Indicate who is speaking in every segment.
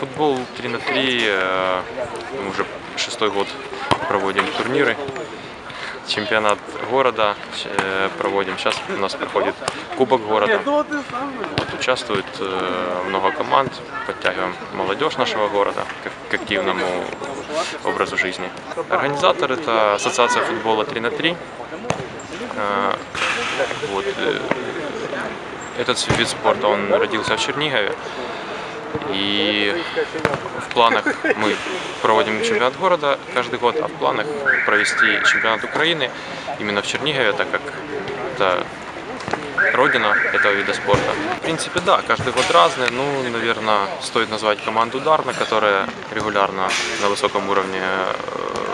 Speaker 1: Футбол 3 на 3, э, мы уже шестой год проводим турниры. Чемпионат города э, проводим. Сейчас у нас проходит Кубок города. Вот, участвует э, много команд, подтягиваем молодежь нашего города к, активному образу жизни. Организатор это Ассоциация футбола 3 на 3. Э, Вот, этот вид спорта, он родился в Чернигове. И в планах мы проводим чемпионат города каждый год, а в планах провести чемпионат Украины именно в Чернигове, так как это родина этого вида спорта. В принципе, да, каждый год разный. Ну, наверное, стоит назвать команду Дарна, которая регулярно на высоком уровне э,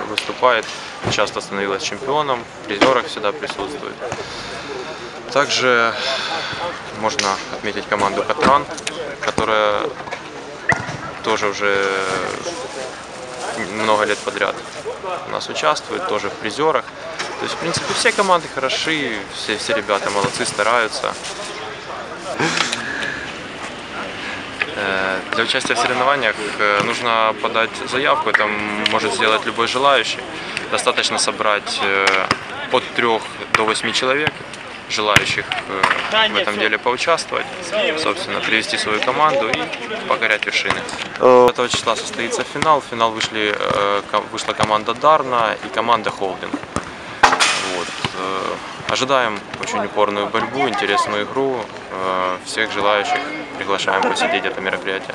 Speaker 1: выступает, часто становилась чемпионом, в призерах всегда присутствует. Также можно отметить команду Катран, которая тоже уже много лет подряд у нас участвует, тоже в призерах. То есть, в принципе, все команды хороши, все, все ребята молодцы, стараются. Э, Для участия в соревнованиях э, нужно подать заявку, это может сделать любой желающий. Достаточно собрать э, от 3 до 8 человек, желающих э, в этом деле поучаствовать, собственно, привести свою команду и покорять вершины. 5 числа состоится финал. В финал вышли, э, вышла команда Дарна и команда Холдинг. Вот. э, Ожидаем очень упорную борьбу, интересную игру. Э, Всех желающих приглашаем посетить это мероприятие.